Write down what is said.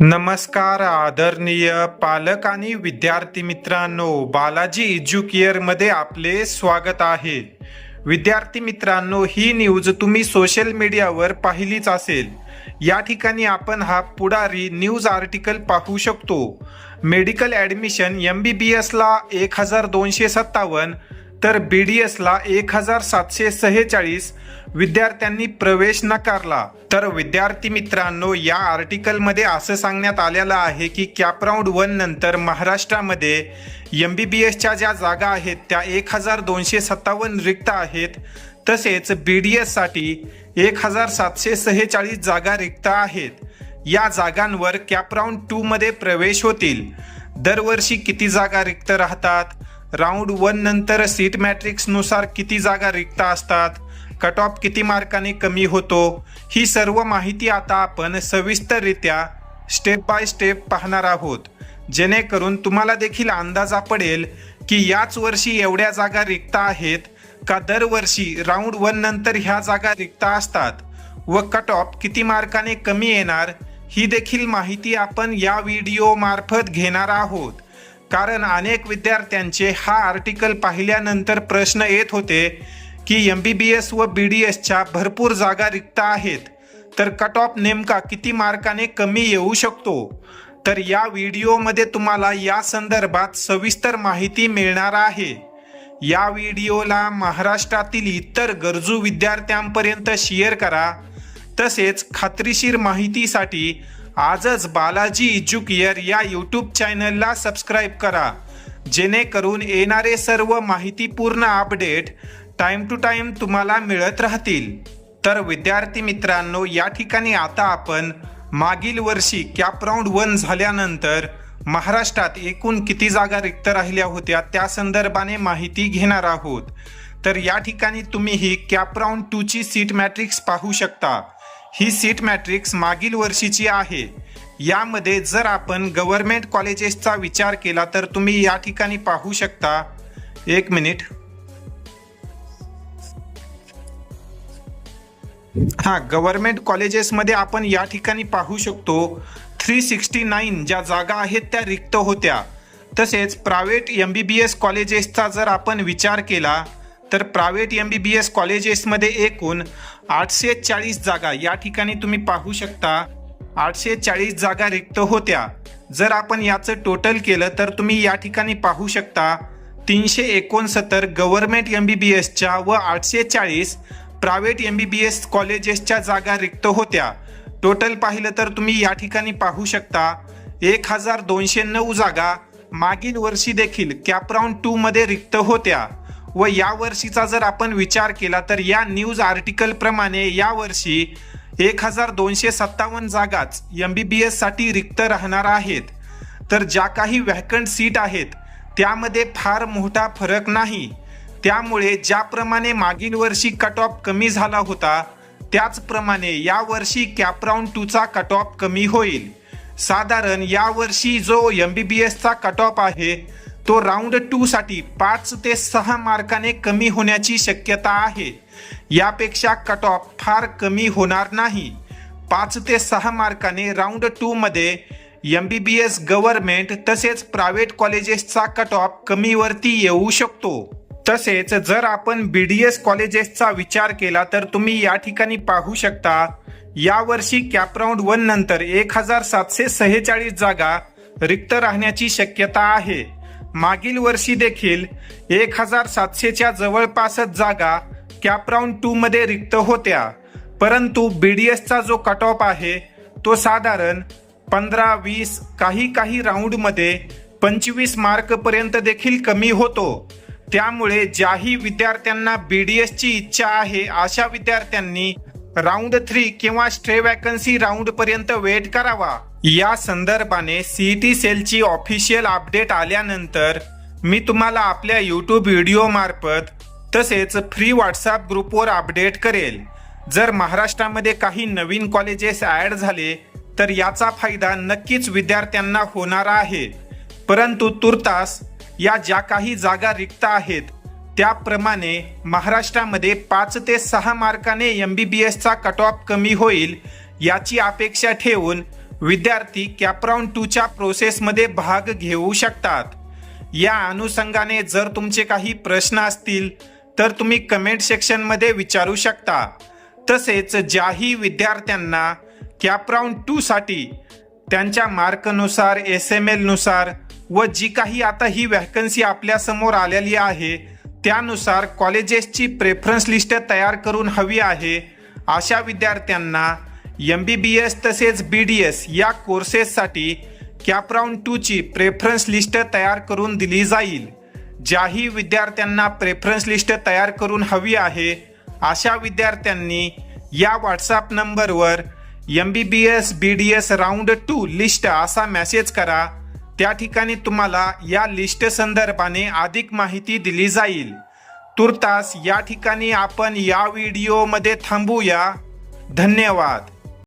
नमस्कार आदरणीय पालक आणि विद्यार्थी मित्रांनो बालाजी एज्युकेअरमध्ये आपले स्वागत आहे. विद्यार्थी मित्रांनो ही न्यूज तुम्ही सोशल मीडियावर पाहिलीच असेल. या ठिकाणी आपण हा पुढारी न्यूज आर्टिकल पाहू शकतो. Medical admission M B B एसला एक हजार दोनशे सत्तावन्न तर बी डी एसला एक हजार सातशे सहेचाळीस विद्यार्थ्यांनी प्रवेश नाकारला. तर विद्यार्थी मित्रांनो या आर्टिकलमध्ये असं सांगण्यात आलेलं आहे की कॅपराऊंड वन नंतर महाराष्ट्रामध्ये एम बी बी एसच्या ज्या जागा आहेत त्या एक हजार दोनशे सत्तावन्न रिक्त आहेत. तसेच बी डी एससाठी एक हजार सातशे सहेचाळीस जागा रिक्त आहेत. या जागांवर कॅपराऊंड टूमध्ये प्रवेश होतील. दरवर्षी किती जागा रिक्त राहतात? राऊंड वन नंतर सीट मॅट्रिक्सनुसार किती जागा रिक्त असतात कट ऑफ किती मार्काने कमी होतो ही सर्व माहिती आता आपण सविस्तररित्या स्टेप बाय स्टेप पाहणार आहोत. जेणेकरून तुम्हाला देखील अंदाजा पडेल की याच वर्षी एवढ्या जागा रिक्त आहेत का दरवर्षी राऊंड वन नंतर ह्या जागा रिक्त असतात व कट ऑफ किती मार्काने कमी येणार ही देखील माहिती आपण या व्हिडिओ मार्फत घेणार आहोत. कारण अनेक विद्यार्थ्यांचे हा आर्टिकल पाहिल्यानंतर प्रश्न येत होते की एम बी बी एस व बी डी एसच्या भरपूर जागा रिक्त आहेत. तर कट ऑफ नेमका किती मार्काने कमी येऊ शकतो? तर या व्हिडिओमध्ये तुम्हाला या संदर्भात सविस्तर माहिती मिळणार आहे. या व्हिडिओला महाराष्ट्रातील इतर गरजू विद्यार्थ्यांपर्यंत शेअर करा. तसेच खात्रीशीर माहितीसाठी आजच बालाजी एज्युकेअर या यूट्यूब चॅनलला सबस्क्राईब करा. जेणेकरून येणारे सर्व माहितीपूर्ण अपडेट टाईम टू टाईम तुम्हाला मिळत राहतील. तर विद्यार्थी मित्रांनो या ठिकाणी आता आपण मागील वर्षी कॅप राऊंड वन झाल्यानंतर महाराष्ट्रात एकूण किती जागा रिक्त राहिल्या होत्या त्या संदर्भाने माहिती घेणार आहोत. तर या ठिकाणी तुम्ही ही कॅप राऊंड टूची सीट मॅट्रिक्स पाहू शकता. ही सीट मॅट्रिक्स मागील वर्षीची आहे. यामध्ये जर आपण गव्हर्मेंट कॉलेजेसचा विचार केला तर तुम्ही या ठिकाणी पाहू शकता. एक मिनिट हा गव्हर्नमेंट कॉलेजेसमध्ये आपण या ठिकाणी पाहू शकतो. थ्री सिक्स्टी नाईन ज्या जागा आहेत त्या रिक्त होत्या. तसेच private M B B S कॉलेजेसचा जर आपण विचार केला तर private M B B S कॉलेजेसमध्ये एकूण आठशे चाळीस जागा या ठिकाणी तुम्ही पाहू शकता. आठशे चाळीस जागा रिक्त होत्या. जर आपण याचं टोटल केलं तर तुम्ही या ठिकाणी पाहू शकता तीनशे एकोणसत्तर गव्हर्नमेंट एम बी बी एसच्या व आठशे चाळीस private M B B S कॉलेजेसच्या जागा रिक्त होत्या. टोटल पाहिलं तर तुम्ही या ठिकाणी पाहू शकता एक हजार दोनशे नऊ जागा मागील वर्षी देखील कॅपराऊंड टूमध्ये रिक्त होत्या. व या वर्षीचा जर आपण विचार केला तर या न्यूज आर्टिकल प्रमाणे या वर्षी एक हजार दोनशे सत्तावन्न जागाच एम बी बी एससाठी रिक्त राहणार आहेत. तर ज्या काही व्हॅकंट सीट आहेत त्यामध्ये फार मोठा फरक नाही. त्यामुळे ज्याप्रमाणे मागील वर्षी कट ऑफ कमी झाला होता त्याचप्रमाणे या वर्षी कॅपराऊंड टूचा कट ऑफ कमी होईल. साधारण यावर्षी जो एम बी बी एसचा कट ऑफ आहे तो राऊंड टू साठी पाच ते सहा मार्काने कमी होण्याची शक्यता आहे. यापेक्षा कट ऑफ फार कमी होणार नाही. पाच ते सहा मार्काने राऊंड टू मध्ये M B B S government तसेच प्रायव्हेट कॉलेजेसचा कट ऑफ कमीवरती येऊ शकतो. तसेच जर आपण बी डी एस कॉलेजेसचा विचार केला तर तुम्ही या ठिकाणी पाहू शकता यावर्षी कॅपराऊंड वन नंतर एक हजार सातशे सहेचाळीस जागा रिक्त राहण्याची शक्यता आहे. मागील वर्षी देखील एक हजार सातशेच्या जवळपासच जागा कॅपराऊंड टू मध्ये रिक्त होत्या. परंतु बी डी एसचा जो कट ऑफ आहे तो साधारण पंधरा वीस काही काही राऊंडमध्ये पंचवीस मार्कपर्यंत देखील कमी होतो. त्यामुळे ज्याही विद्यार्थ्यांना बी डी एसची इच्छा आहे अशा विद्यार्थ्यांनी राऊंड थ्री किंवा स्ट्रे वॅकन्सी राऊंड पर्यंत वेट करावा. या संदर्भाने सीईटी सेलची ऑफिशियल अपडेट आल्यानंतर मी तुम्हाला आपल्या यूट्यूब व्हिडिओ मार्फत तसेच फ्री व्हॉट्सअप ग्रुपवर अपडेट करेल. जर महाराष्ट्रामध्ये काही नवीन कॉलेजेस ॲड झाले तर याचा फायदा नक्कीच विद्यार्थ्यांना होणार आहे. परंतु तुर्तास या ज्या काही जागा रिक्त आहेत त्याप्रमाणे महाराष्ट्रामध्ये पाच ते सहा मार्काने एम बी बी एसचा कट ऑफ कमी होईल याची अपेक्षा ठेवून विद्यार्थी कॅपराऊंड टूच्या प्रोसेसमध्ये भाग घेऊ शकतात. या अनुषंगाने जर तुमचे काही प्रश्न असतील तर तुम्ही कमेंट सेक्शनमध्ये विचारू शकता. तसेच ज्याही विद्यार्थ्यांना कॅपराऊंड टूसाठी त्यांच्या मार्कनुसार एस एम एलनुसार व जी काही आता ही व्हॅकन्सी आपल्यासमोर आलेली आहे त्यानुसार कॉलेजेसची प्रेफरन्स लिस्ट तयार करून हवी आहे. अशा विद्यार्थ्यांना एम बी बी एस तसेच बी डी एस या कोर्सेससाठी कॅपराऊंड टूची प्रेफरन्स लिस्ट तयार करून दिली जाईल. ज्याही विद्यार्थ्यांना प्रेफरन्स लिस्ट तयार करून हवी आहे अशा विद्यार्थ्यांनी या व्हॉट्सॲप नंबरवर M B B S B D S round two list असा मेसेज करा. त्या ठिकाणी तुम्हाला या लिस्ट संदर्भाने अधिक माहिती दिली जाईल. तुर्तास या ठिकाणी आपण या व्हिडिओमध्ये थांबूया. धन्यवाद.